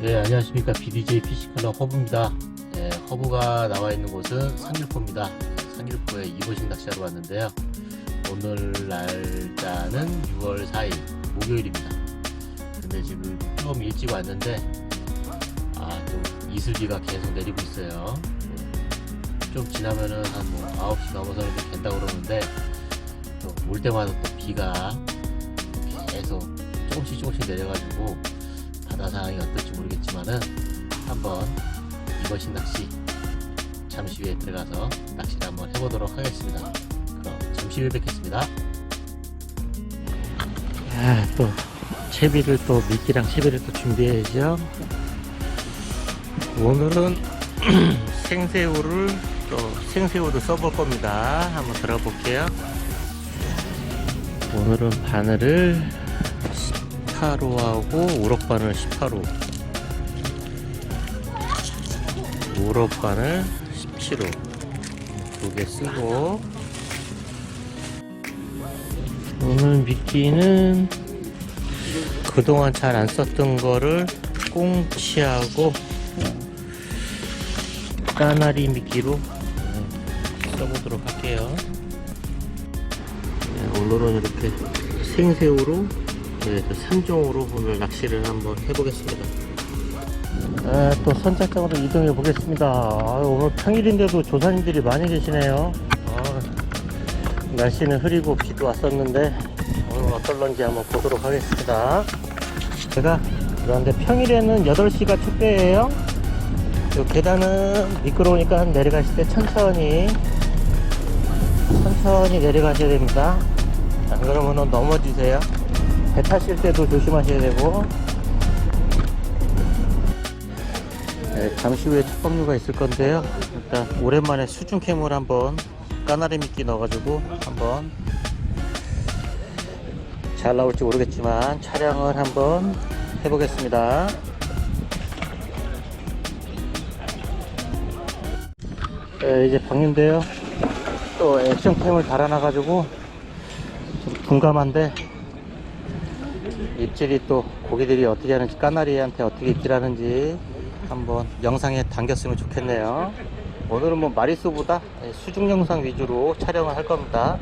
네 안녕하십니까. BDJ 피시컬러 허브입니다. 네, 허브가 나와 있는 곳은 상일포입니다. 상일포에 이보신 낚시하러 왔는데요. 오늘 날짜는 6월 4일 목요일입니다. 근데 지금 좀 일찍 왔는데 아, 이슬비가 계속 내리고 있어요. 좀 지나면은 한 뭐 9시 넘어서 이렇게 된다고 그러는데 올 때마다 또 비가 계속 조금씩 조금씩 내려가지고 바다 상황이 어떨지 모르겠지만은 한번 이것이 낚시 잠시 후에 들어가서 낚시를 한번 해보도록 하겠습니다. 그럼 잠시 후에 뵙겠습니다. 아, 또 채비를 또 미끼랑 채비를 또 준비해야죠. 오늘은 생새우를 또 생새우도 써볼 겁니다. 한번 들어볼게요. 오늘은 바늘을 18호하고 우럭바늘 18호. 우럭바늘 17호. 두 개 쓰고. 오늘 미끼는 그동안 잘 안 썼던 거를 꽁치하고 까나리 미끼로 네, 써보도록 할게요. 네, 오늘은 이렇게 생새우로 네, 3종으로 오늘 낚시를 한번 해보겠습니다. 아, 또 선착장으로 이동해 보겠습니다. 아, 오늘 평일인데도 조사님들이 많이 계시네요. 아, 날씨는 흐리고 비도 왔었는데 오늘 어떨런지 한번 보도록 하겠습니다. 제가 그런데 평일에는 8시가 축배예요. 요 계단은 미끄러우니까 내려가실 때 천천히 천천히 내려가셔야 됩니다. 안 그러면 넘어지세요. 배 타실 때도 조심하셔야 되고. 네, 잠시 후에 첫 법류가 있을 건데요. 일단 오랜만에 수중 캠을 한번 까나리 미끼 넣어가지고 한번 잘 나올지 모르겠지만 촬영을 한번 해보겠습니다. 네, 이제 방인데요. 또 액션캠을 달아놔가지고 좀 둔감한데 입질이 또 고기들이 어떻게 하는지 까나리한테 어떻게 입질하는지 한번 영상에 담겼으면 좋겠네요. 오늘은 뭐 마리수보다 수중 영상 위주로 촬영을 할 겁니다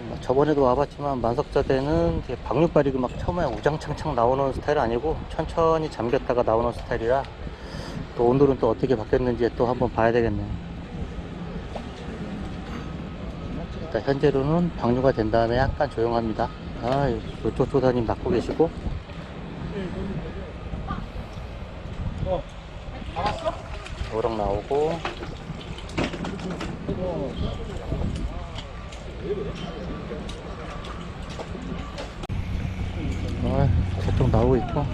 뭐 저번에도 와봤지만 만석자대는 이제 박육발이 막 처음에 우장창창 나오는 스타일 아니고 천천히 잠겼다가 나오는 스타일이라 또 오늘은 또 어떻게 바뀌었는지 또 한번 봐야 되겠네요. 일단 현재로는 방류가 된 다음에 약간 조용합니다. 아, 이쪽 조사님 맡고 계시고. 오락 나오고. 아, 저쪽 나오고 있고.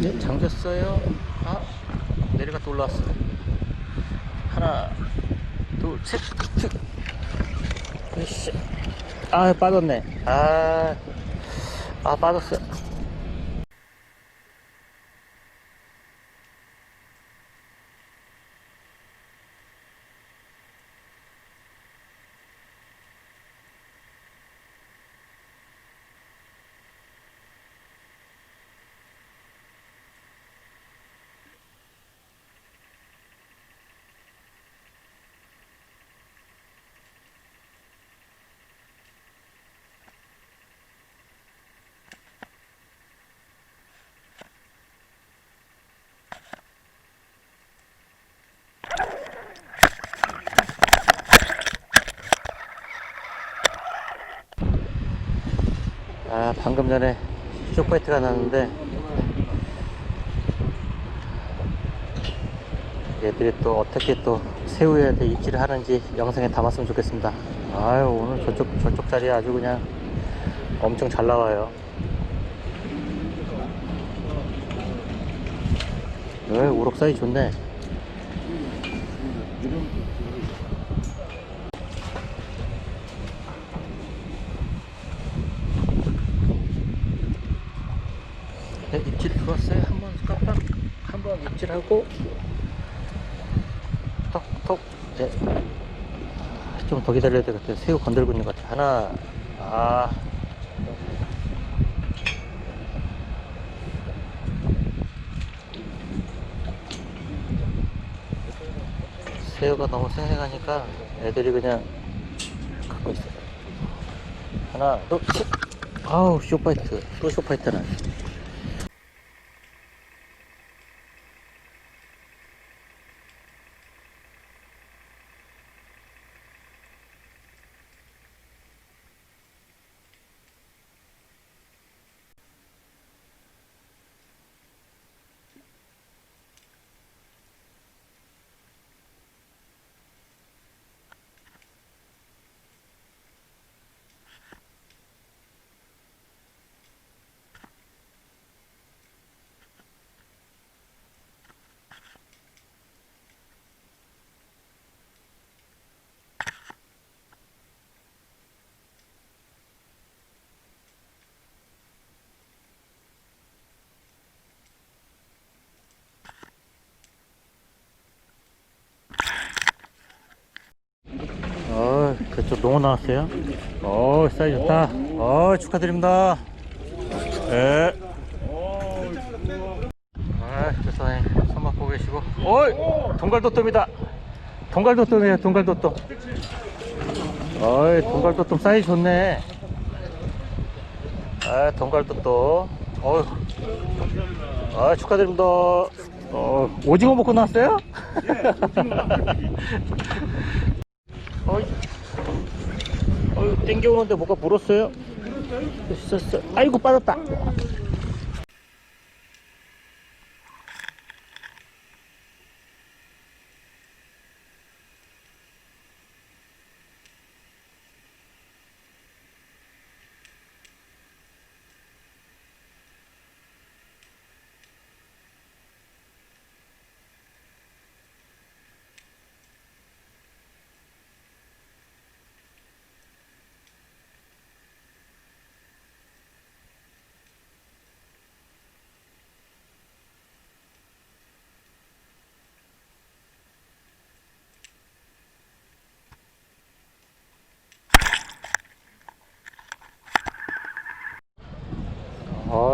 네, 잠겼어요. 아, 내려갔다 올라왔어. 하나, 둘, 셋, 셋. 으쌰. 아, 빠졌네. 아, 아, 빠졌어. 아 방금 전에 쇼파이트가 났는데 얘들이 또 어떻게 또 새우한테 입질을 하는지 영상에 담았으면 좋겠습니다 아유 오늘 저쪽 저쪽 자리에 아주 그냥 엄청 잘 나와요 왜 우럭 사이 좋네. 네, 입질 들어왔어요. 한번 깜빡 한번 입질하고 톡톡 네. 좀더 기다려야 될 것 같아요. 새우 건들고 있는 것 같아요. 하나 아 새우가 너무 생생하니까 애들이 그냥 갖고 있어요. 하나, 둘, 셋. 아우, 쇼파이트. 또 쇼파이트는. 어, 그쪽 농어 나왔어요. 어, 사이 좋다. 어, 축하드립니다. 예. 아, 세상에 손맛 보고 계시고. 어이, 동갈도톰이다. 동갈도톰이에요, 동갈도톰. 어이, 동갈도톰 사이 좋네. 아, 동갈도톰. 어휴. 아, 축하드립니다. 어, 오징어 먹고 나왔어요? 어이, 어이, 땡겨오는데 뭐가 물었어요? 아이고, 빠졌다.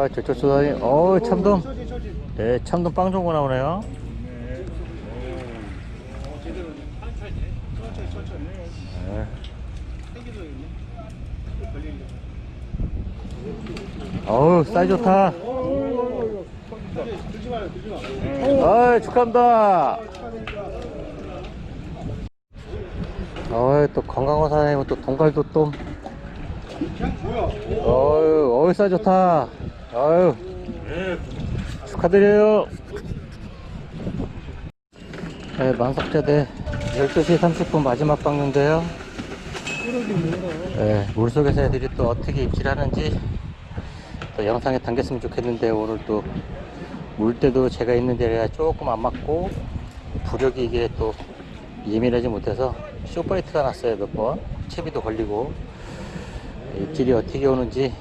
어, 저쪽 수다니, 어, 참돔. 네, 참돔 빵 좋은 거 나오네요. 네. 어우, 사이 좋다. 아, 축하합니다. 어이, 또 건강한 사장님은 또 동갈도 또. 어유, 어유, 싸 좋다. 어유. 축하드려요. 네, 만석자대 12시 30분 마지막 방류인데요. 네, 물속에서 애들이 또 어떻게 입질하는지 또 영상에 담겼으면 좋겠는데 오늘 또 물때도 제가 있는 자리가 조금 안 맞고 부력이 이게 또 예민하지 못해서 쇼파이트가 났어요 몇 번. 채비도 걸리고 입질이 어떻게 오는지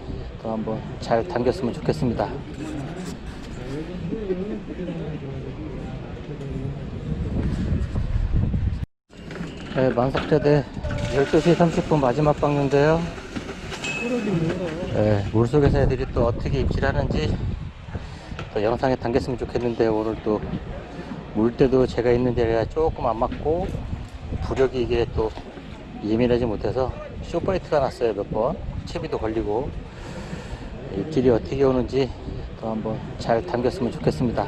또 한번 잘 담겼으면 좋겠습니다. 네, 만석자대 12시 30분 마지막 방류인데요. 네, 물속에서 애들이 또 어떻게 입질하는지 또 영상에 담겼으면 좋겠는데 오늘 또 물때도 제가 있는 자리가 조금 안 맞고 부력이 이게 또 예민하지 못해서 쇼파이트가 났어요 몇 번. 채비도 걸리고 입질이 어떻게 오는지 또 한번 잘 담겼으면 좋겠습니다.